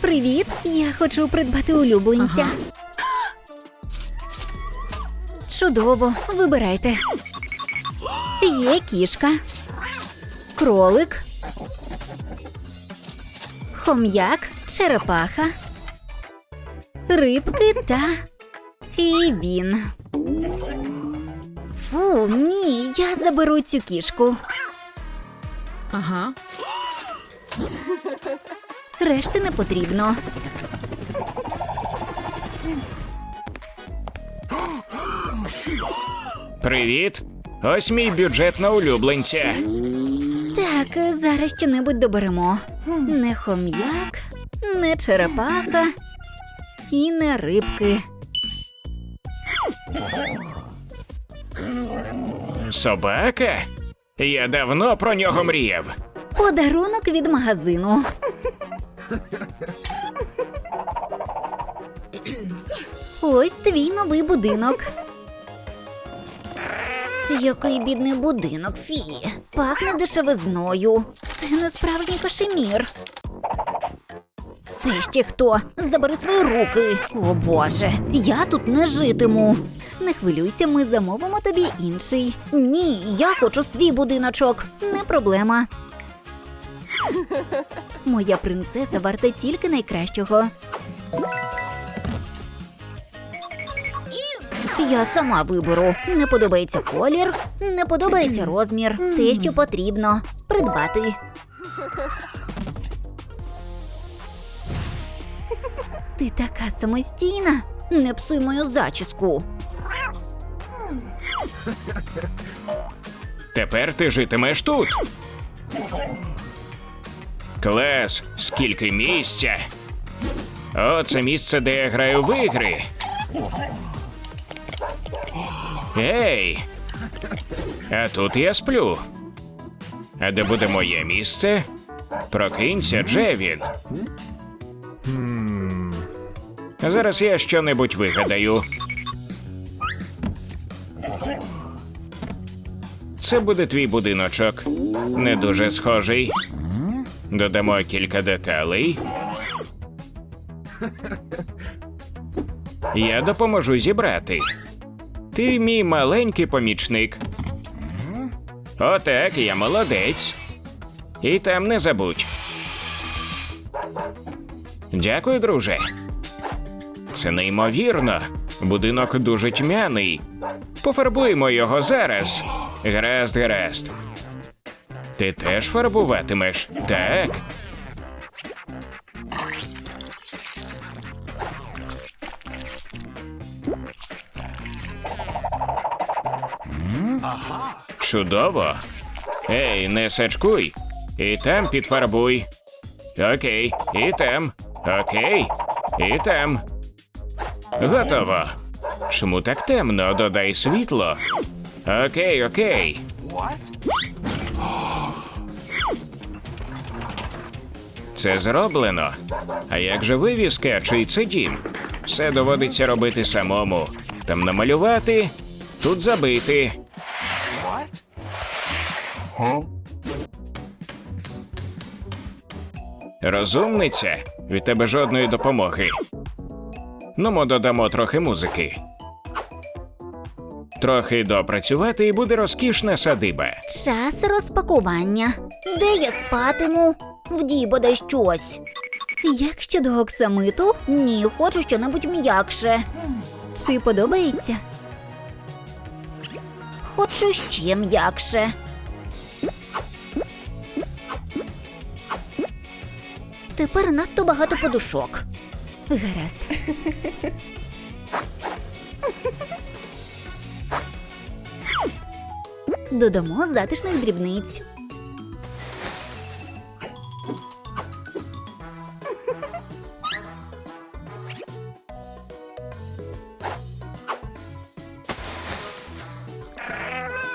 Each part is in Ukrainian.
Привіт! Я хочу придбати улюбленця. Чудово, вибирайте. Є кішка, кролик, хом'як, черепаха, рибки та і він. Фу, ні, я заберу цю кішку. Ага. Решти не потрібно. Привіт! Ось мій бюджет на улюбленця. Так, зараз що-небудь доберемо. Не хом'як, не черепаха і не рибки. Собака? Я давно про нього мріяв. Подарунок від магазину. Ось твій новий будинок. Який бідний будинок, Фі. Пахне дешевизною. Це не справжній кашемір. Це ще хто? Забери свої руки. О Боже, я тут не житиму. Не хвилюйся, ми замовимо тобі інший. Ні, я хочу свій будиночок. Не проблема. Моя принцеса варта тільки найкращого. Я сама виберу. Не подобається колір, не подобається розмір. Те, що потрібно. Придбати. Ти така самостійна. Не псуй мою зачіску. Тепер ти житимеш тут. Клас, скільки місця. О, це місце, де я граю в ігри. Ей! А тут я сплю. А де буде моє місце? Прокинься, Джевін. Зараз я щонебудь вигадаю. Це буде твій будиночок. Не дуже схожий. Додамо кілька деталей. Я допоможу зібрати. Ти мій маленький помічник. Отак, я молодець. І там не забудь. Дякую, друже. Це неймовірно. Будинок дуже тьмяний. Пофарбуємо його зараз. Гаразд, гаразд. Ти теж фарбуватимеш? Так. Чудово. Ей, не сачкуй. І там підфарбуй. Окей, і там. Окей, і там. Готово. Чому так темно? Додай світло. Окей, окей. Це зроблено. А як же вивіска, чий це дім? Все доводиться робити самому. Там намалювати, тут забити. Розумниця, від тебе жодної допомоги. Ну, ми додамо трохи музики. Трохи допрацювати і буде розкішна садиба. Час розпакування. Де я спатиму? Вдій бодай щось. Як щодо оксамиту? Ні, хочу щонебудь м'якше. Чи подобається? Хочу ще м'якше. Тепер надто багато подушок. Гаразд. Додамо затишних дрібниць.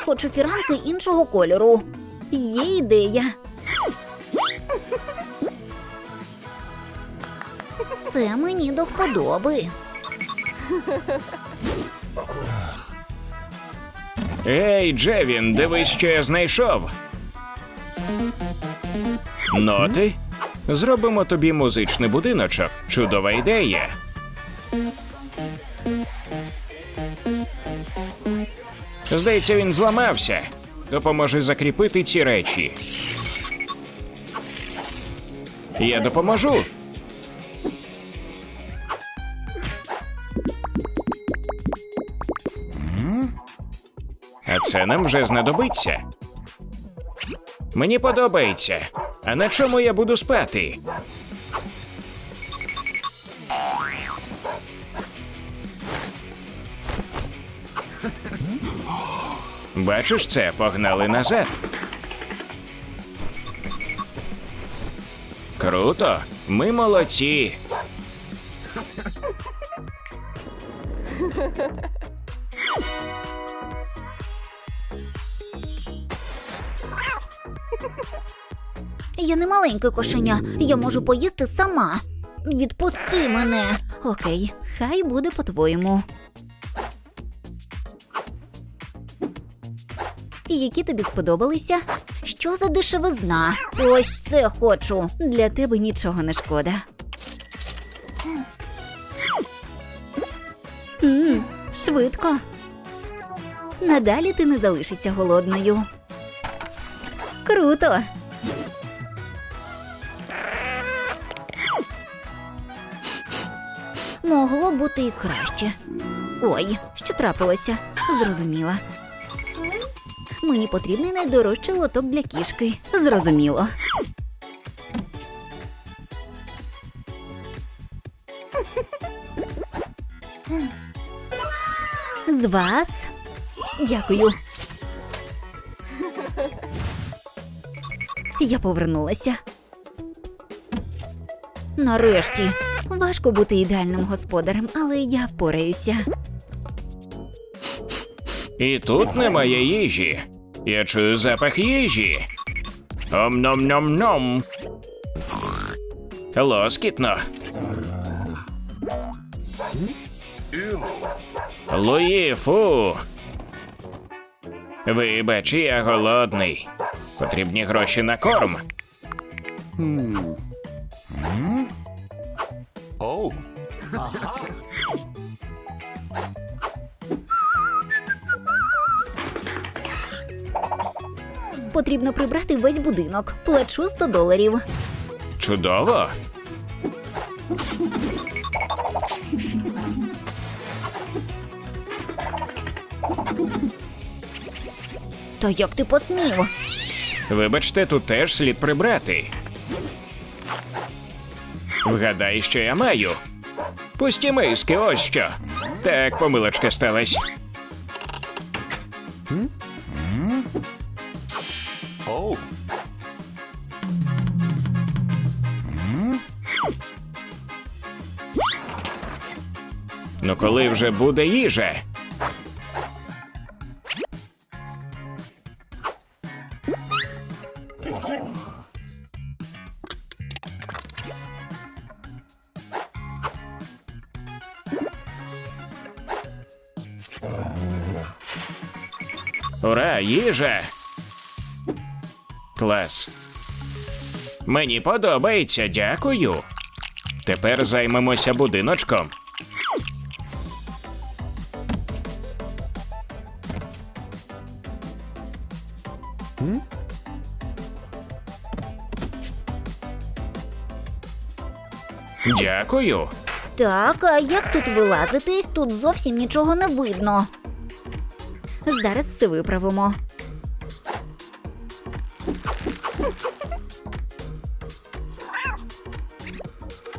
Хочу фіранки іншого кольору. Є ідея. Це мені до вподоби. Ей, Джевін, дивись, що я знайшов. Ноти? Зробимо тобі музичний будиночок. Чудова ідея. Здається, він зламався. Допоможи закріпити ці речі. Я допоможу. Це нам вже знадобиться. Мені подобається. А на чому я буду спати? Бачиш це, погнали назад. Круто, ми молодці. Маленьке кошеня, я можу поїсти сама. Відпусти мене. Окей, хай буде по-твоєму. Які тобі сподобалися? Що за дешевизна? Ось це хочу. Для тебе нічого не шкода. Мм, швидко. Надалі ти не залишишся голодною. Круто. Могло бути і краще. Ой, що трапилося? Зрозуміла. Мені потрібний найдорожчий лоток для кішки. Зрозуміло. З вас. Дякую. Я повернулася. Нарешті. Важко бути ідеальним господарем, але я впораюся. І тут немає їжі. Я чую запах їжі. Ом-ном-ном-ном. Лоскітно. Луї, фу. Вибач, я голодний. Потрібні гроші на корм. Потрібно прибрати весь будинок. Плачу 100 доларів. Чудово. Та як ти посмів? Вибачте, тут теж слід прибрати. Вгадай, що я маю. Пусті миски, ось що. Так, помилочка сталась. Ну коли вже буде їжа? Ура, їжа! Клас. Мені подобається, дякую. Тепер займемося будиночком. Дякую. Так, а як тут вилазити? Тут зовсім нічого не видно. Зараз все виправимо.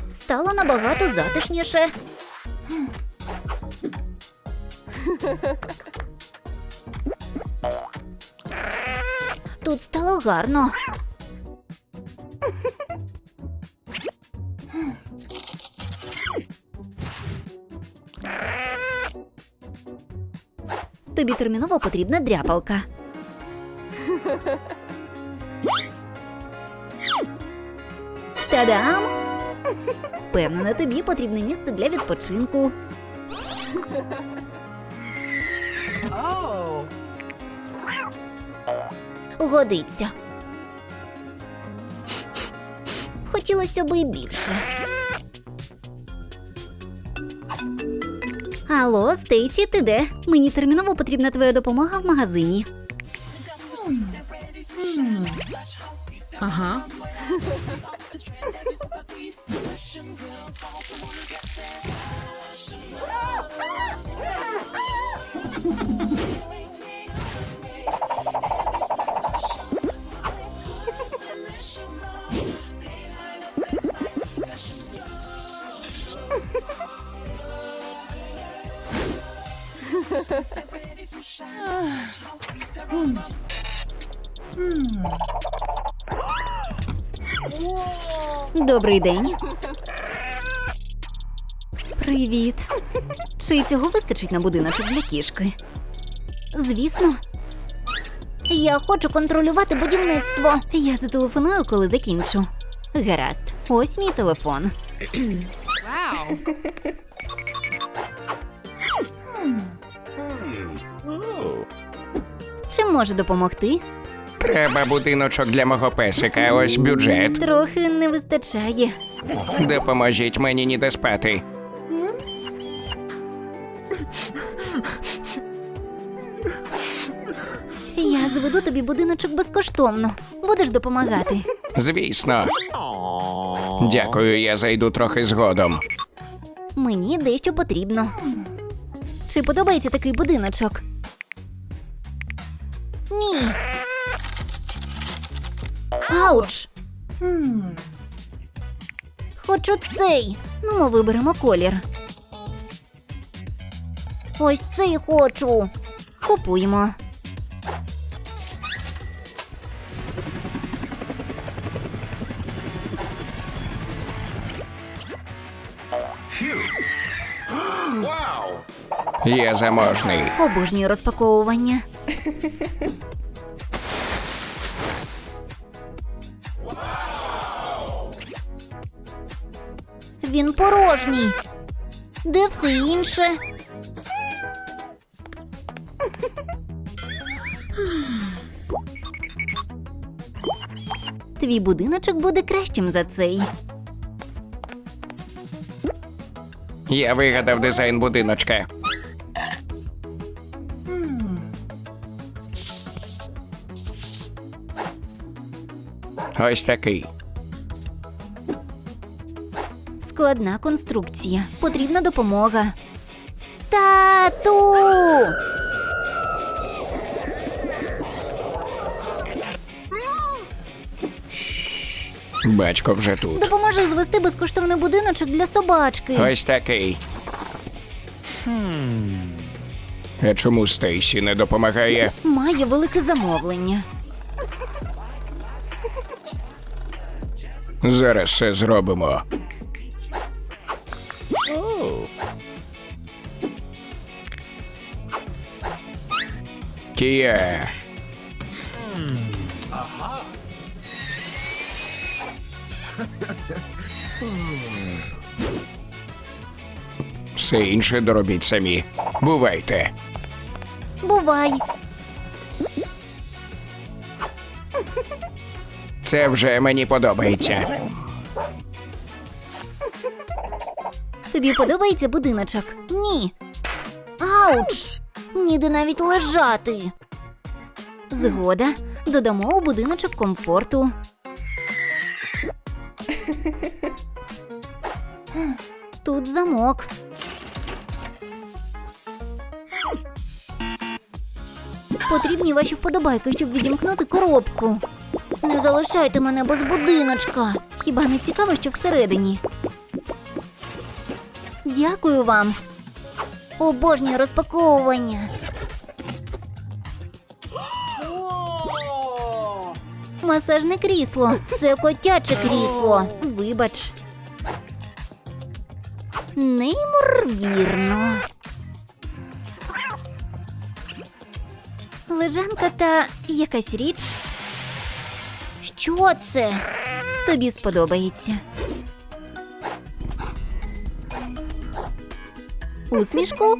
Стало набагато затишніше. Тут стало гарно. Тобі терміново потрібна дряпалка. Та-дам! Впевнена, тобі потрібне місце для відпочинку. Годиться. Хотілося би і більше. Алло, Стейсі, ти де? Мені терміново потрібна твоя допомога в магазині. Ага. Добрий день. Привіт. Чи цього вистачить на будиночок для кішки? Звісно. Я хочу контролювати будівництво. Я зателефоную, коли закінчу. Гаразд, ось мій телефон. Вау. Чим можу допомогти? Треба будиночок для мого песика. Ось бюджет. Трохи не вистачає. Допоможіть мені ніде спати. Я зведу тобі будиночок безкоштовно. Будеш допомагати. Звісно. Дякую, я зайду трохи згодом. Мені дещо потрібно. Чи подобається такий будиночок? Ні. Ауч. Хочу цей. Ну, ми виберемо колір. Ось цей хочу. Купуємо. Я заможний. Обожнюю розпаковування. порожній. Де все інше? Твій будиночок буде кращим за цей. Я вигадав дизайн будиночка. Ось такий. Складна конструкція. Потрібна допомога. Тату! Батько вже тут. Допоможе звести безкоштовний будиночок для собачки. Ось такий. А чому Стейсі не допомагає? Має велике замовлення. Зараз все зробимо. Кія. Все інше доробіть самі. Бувайте. Бувай. Це вже мені подобається. Тобі подобається будиночок? Ні. Ауч! Ніде навіть лежати. Згода. Додамо у будиночок комфорту. Тут замок. Потрібні ваші вподобайки, щоб відімкнути коробку. Не залишайте мене без будиночка. Хіба не цікаво, що всередині? Дякую вам. Обожнюю розпаковування. Масажне крісло. Це котяче крісло. Вибач. Неймовірно. Лежанка та якась річ. Що це? Тобі сподобається. Усмішку.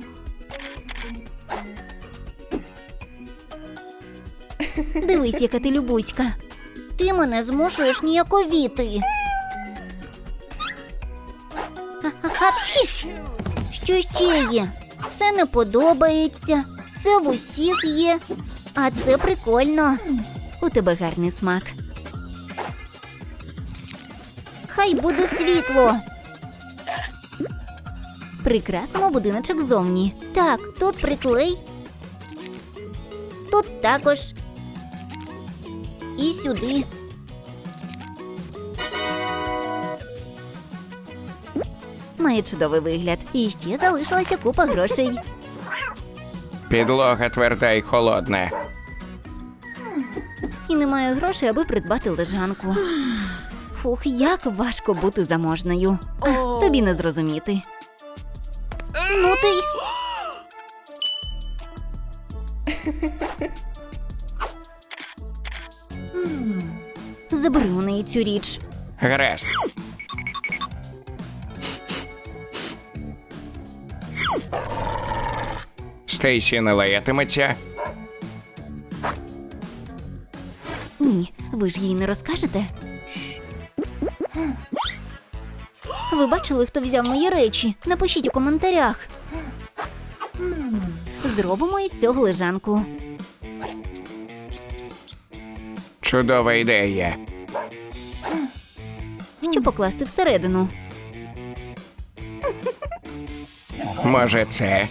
Дивись, яка ти любуська. Ти мене змушуєш ніяковіти. Апчі! Що ще є? Це не подобається, це в усіх є, а це прикольно. У тебе гарний смак. Хай буде світло. Прикрасимо будиночок зовні. Так, тут приклей. Тут також. І сюди. Має чудовий вигляд. І ще залишилася купа грошей. Підлога тверда і холодна. І немає грошей, аби придбати лежанку. Фух, як важко бути заможною. Тобі не зрозуміти. Ну ти. Забери у неї цю річ. Гаразд. Стейсі не лаятиметься. Ні, ви ж їй не розкажете. Ви бачили, хто взяв мої речі? Напишіть у коментарях. Зробимо із цього лежанку. Чудова ідея. Що покласти всередину? Може, це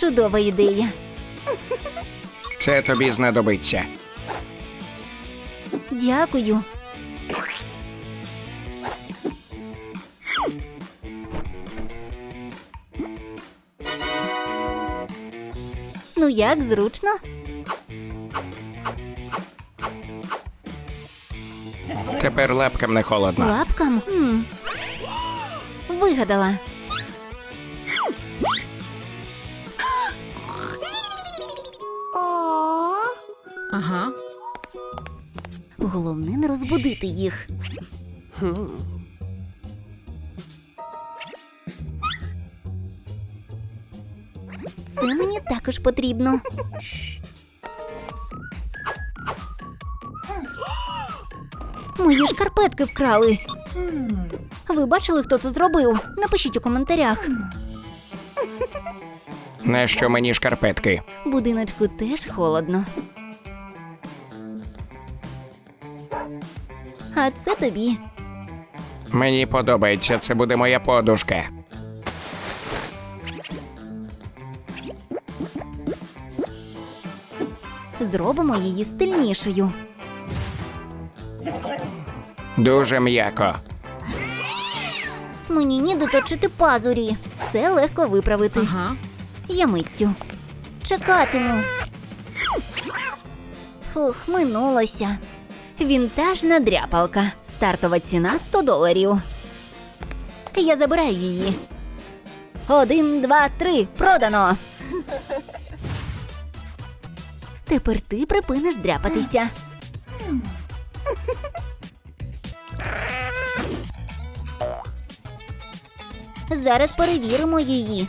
Чудова ідея. це тобі знадобиться. Дякую. Ну як зручно? Тепер лапкам не холодно. Лапкам? М. Вигадала. Розбудити їх. Це мені також потрібно. Мої шкарпетки вкрали. Ви бачили, хто це зробив? Напишіть у коментарях. Нащо мені шкарпетки? Будиночку теж холодно. А це тобі. Мені подобається, це буде моя подушка. Зробимо її стильнішою. Дуже м'яко. Мені ніде точити пазурі. Це легко виправити. Uh-huh. Я миттю. Чекатиму. Фух, минулося. Вінтажна дряпалка. Стартова ціна 100 доларів. Я забираю її. Один, два, три. Продано. Тепер ти припиниш дряпатися. Зараз перевіримо її.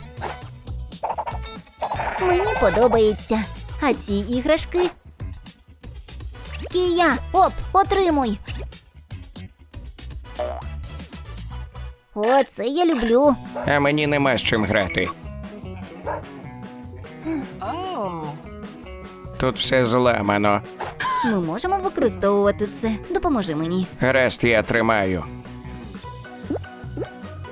Мені подобається. А ці іграшки. Кія, оп, отримуй. О, це я люблю. А мені нема з чим грати. Тут все зламано. Ми можемо використовувати це. Допоможи мені. Гаразд, я тримаю.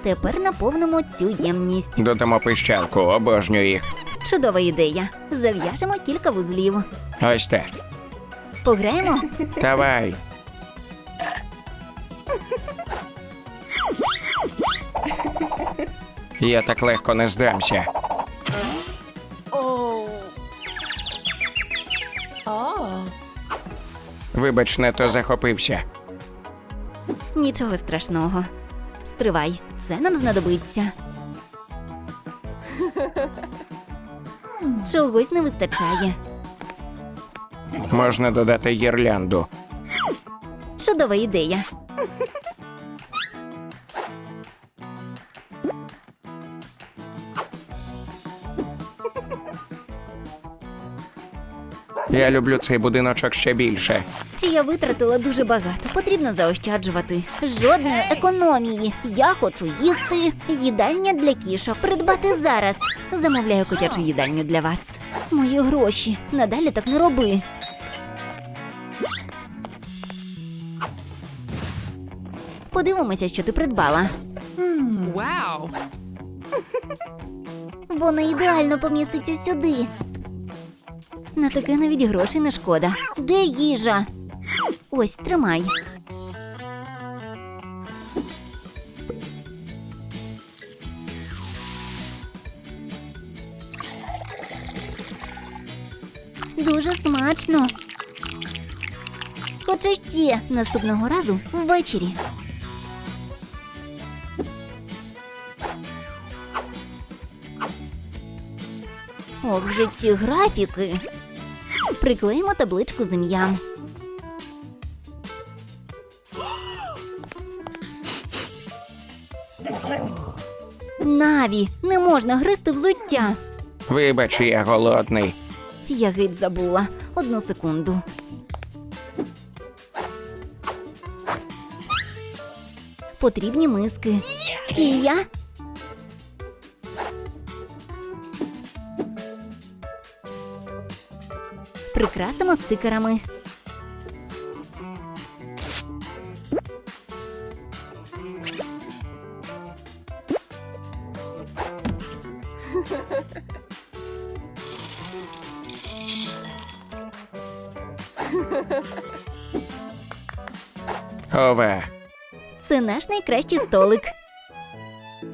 Тепер наповнимо цю ємність. Додамо пищалку, обожнюю їх. Чудова ідея. Зав'яжемо кілька вузлів. Ось так. Пограємо? Давай. Я так легко не здамся. Вибач, не то захопився. Нічого страшного. Стривай, це нам знадобиться. Чогось не вистачає. Можна додати гірлянду. Чудова ідея. Я люблю цей будиночок ще більше. Я витратила дуже багато. Потрібно заощаджувати. Жодної економії. Я хочу їсти. Їдальня для кішок. Придбати зараз. Замовляю котячу їдальню для вас. Мої гроші. Надалі так не роби. Подивимося, що ти придбала. Wow. Вона ідеально поміститься сюди. На таке навіть грошей не шкода. Де їжа? Ось, тримай. Дуже смачно. Хоча ще наступного разу ввечері. Ох же ці графіки. Приклеїмо табличку з ім'ям. Наві, не можна гризти взуття. Вибач, я голодний. Я геть забула. Одну секунду. Потрібні миски. І я. Прикрасимо стикерами. Ове, Це наш найкращий столик.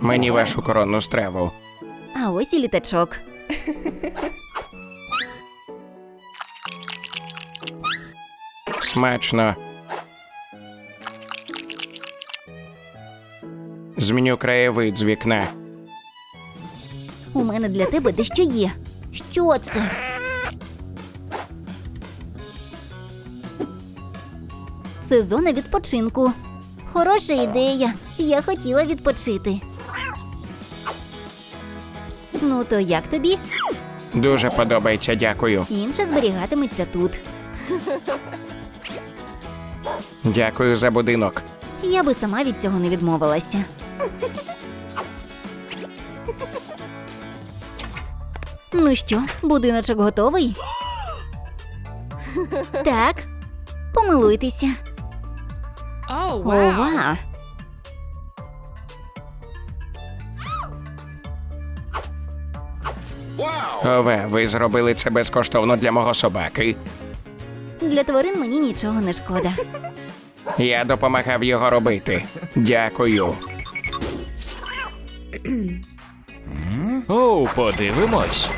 мені вашу коронну страву. А ось і літачок. Смачно. Зміню краєвид з вікна. У мене для тебе дещо є. Що це? Це зона відпочинку. Хороша ідея. Я хотіла відпочити. Ну, то як тобі? Дуже подобається, дякую. Інше зберігатиметься тут. Дякую за будинок. Я би сама від цього не відмовилася. Ну що, будиночок готовий? Так. Помилуйтеся. Oh, wow. Ова! Ове, ви зробили це безкоштовно для мого собаки. Для тварин мені нічого не шкода. Я допомагав його робити. Дякую. Оу, подивимось.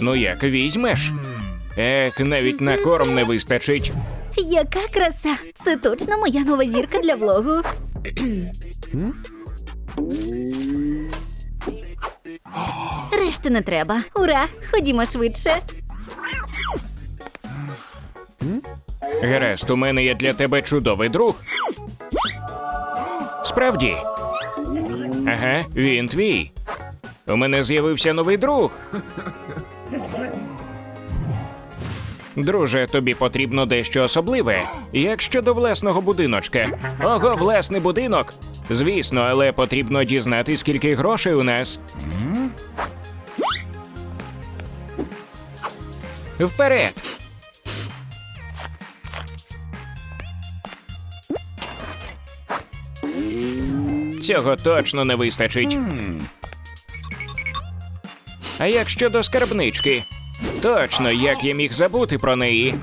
Ну як візьмеш? Ех, навіть на корм не вистачить. Яка краса! Це точно моя нова зірка для влогу. Решти не треба. Ура! Ходімо швидше. Герест, у мене є для тебе чудовий друг. Справді. Ага, він твій. У мене з'явився новий друг. Друже, тобі потрібно дещо особливе. Як щодо власного будиночка? Ого, власний будинок. Звісно, але потрібно дізнати, скільки грошей у нас. Вперед! Цього точно не вистачить. А як щодо скарбнички? Точно, як я міг забути про неї.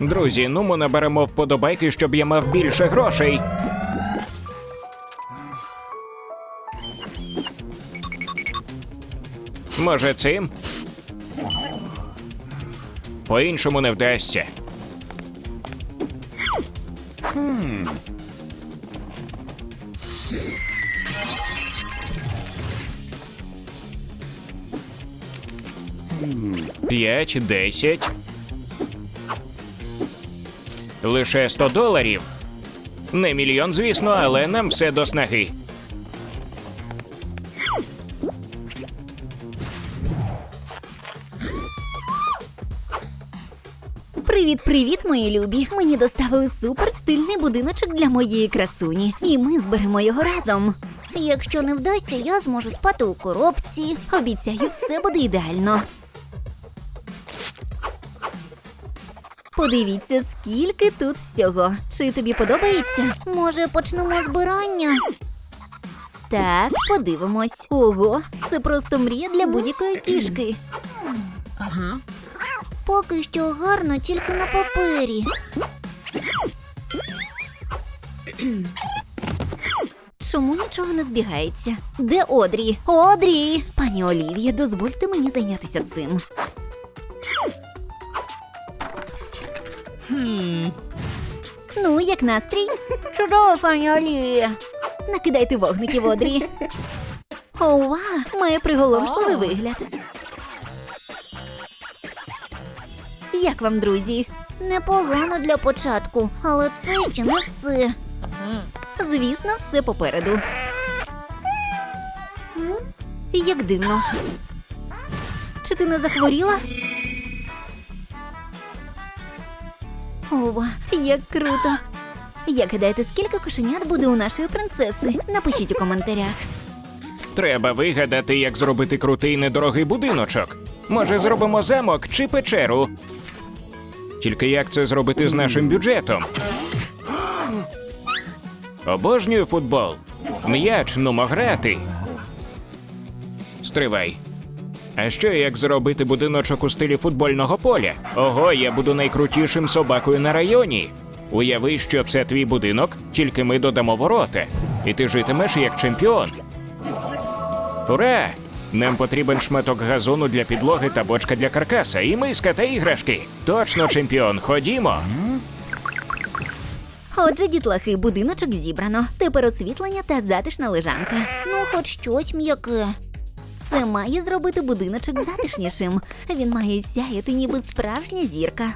Друзі, ну ми наберемо вподобайки, щоб я мав більше грошей. Може, цим? По-іншому не вдасться. П'ять, десять. Лише 100 доларів. Не мільйон, звісно, але нам все до снаги. Привіт-привіт, мої любі! Мені доставили супер стильний будиночок для моєї красуні, і ми зберемо його разом. Якщо не вдасться, я зможу спати у коробці. Обіцяю, все буде ідеально. Подивіться, скільки тут всього. Чи тобі подобається? Може, почнемо збирання? Так, подивимось. Ого, це просто мрія для будь-якої кішки. Поки що гарно тільки на папері. Чому нічого не збігається? Де Одрі? Одрі! Пані Олівія, дозвольте мені зайнятися цим. Ну, як настрій? Чудово, пані Олівія. Накидайте вогників, Одрі. Ова, має приголомшливий вигляд. Як вам, друзі? Непогано для початку, але це ще не все. Звісно, все попереду. Як дивно. Чи ти не захворіла? Ова, як круто! Як гадаєте, скільки кошенят буде у нашої принцеси? Напишіть у коментарях. Треба вигадати, як зробити крутий недорогий будиночок. Може, зробимо замок чи печеру. Тільки як це зробити з нашим бюджетом? Обожнюю футбол. М'яч, нумо грати. Стривай. А що як зробити будиночок у стилі футбольного поля? Ого, я буду найкрутішим собакою на районі. Уяви, що це твій будинок, тільки ми додамо ворота, і ти житимеш як чемпіон. Ура! Нам потрібен шматок газону для підлоги та бочка для каркаса, і миска та іграшки. Точно чемпіон. Ходімо. Отже, дітлахи, будиночок зібрано. Тепер освітлення та затишна лежанка. Ну, хоч щось м'яке. Це має зробити будиночок затишнішим. Він має сяяти, ніби справжня зірка.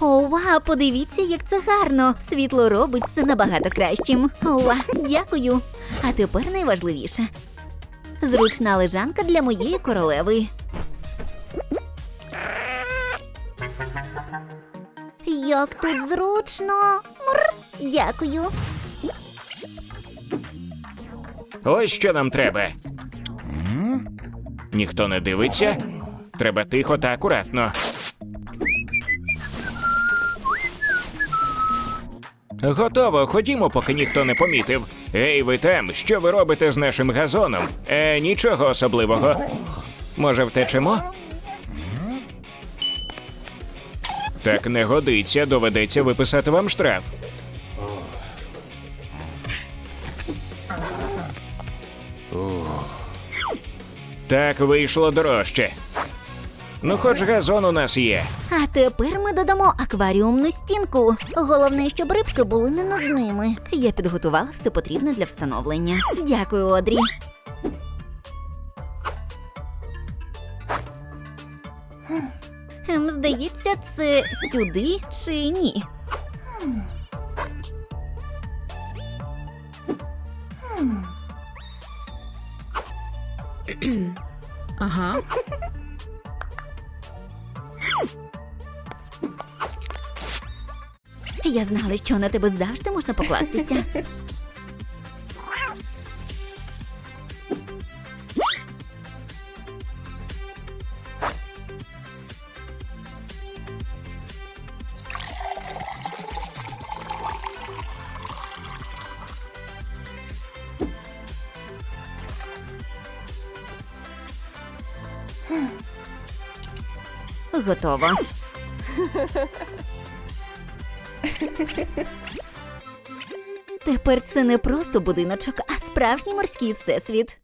Ова, подивіться, як це гарно. Світло робить все набагато кращим. Ова, дякую. А тепер найважливіше. Зручна лежанка для моєї королеви. Як тут зручно. Мур. Дякую. Ось що нам треба. Ніхто не дивиться. Треба тихо та акуратно. Готово, ходімо, поки ніхто не помітив. Ей, ви там, що ви робите з нашим газоном? Е, нічого особливого. Може, втечемо? Так не годиться, доведеться виписати вам штраф. Так вийшло дорожче. Ну, хоч газон у нас є. А тепер ми додамо акваріумну стінку. Головне, щоб рибки були не над ними. Я підготувала все потрібне для встановлення. Дякую, Одрі. Ем, Здається, це сюди чи ні? Uh-huh. Я знала, що на тебе завжди можна покластися. Готово. Тепер це не просто будиночок, а справжній морський всесвіт.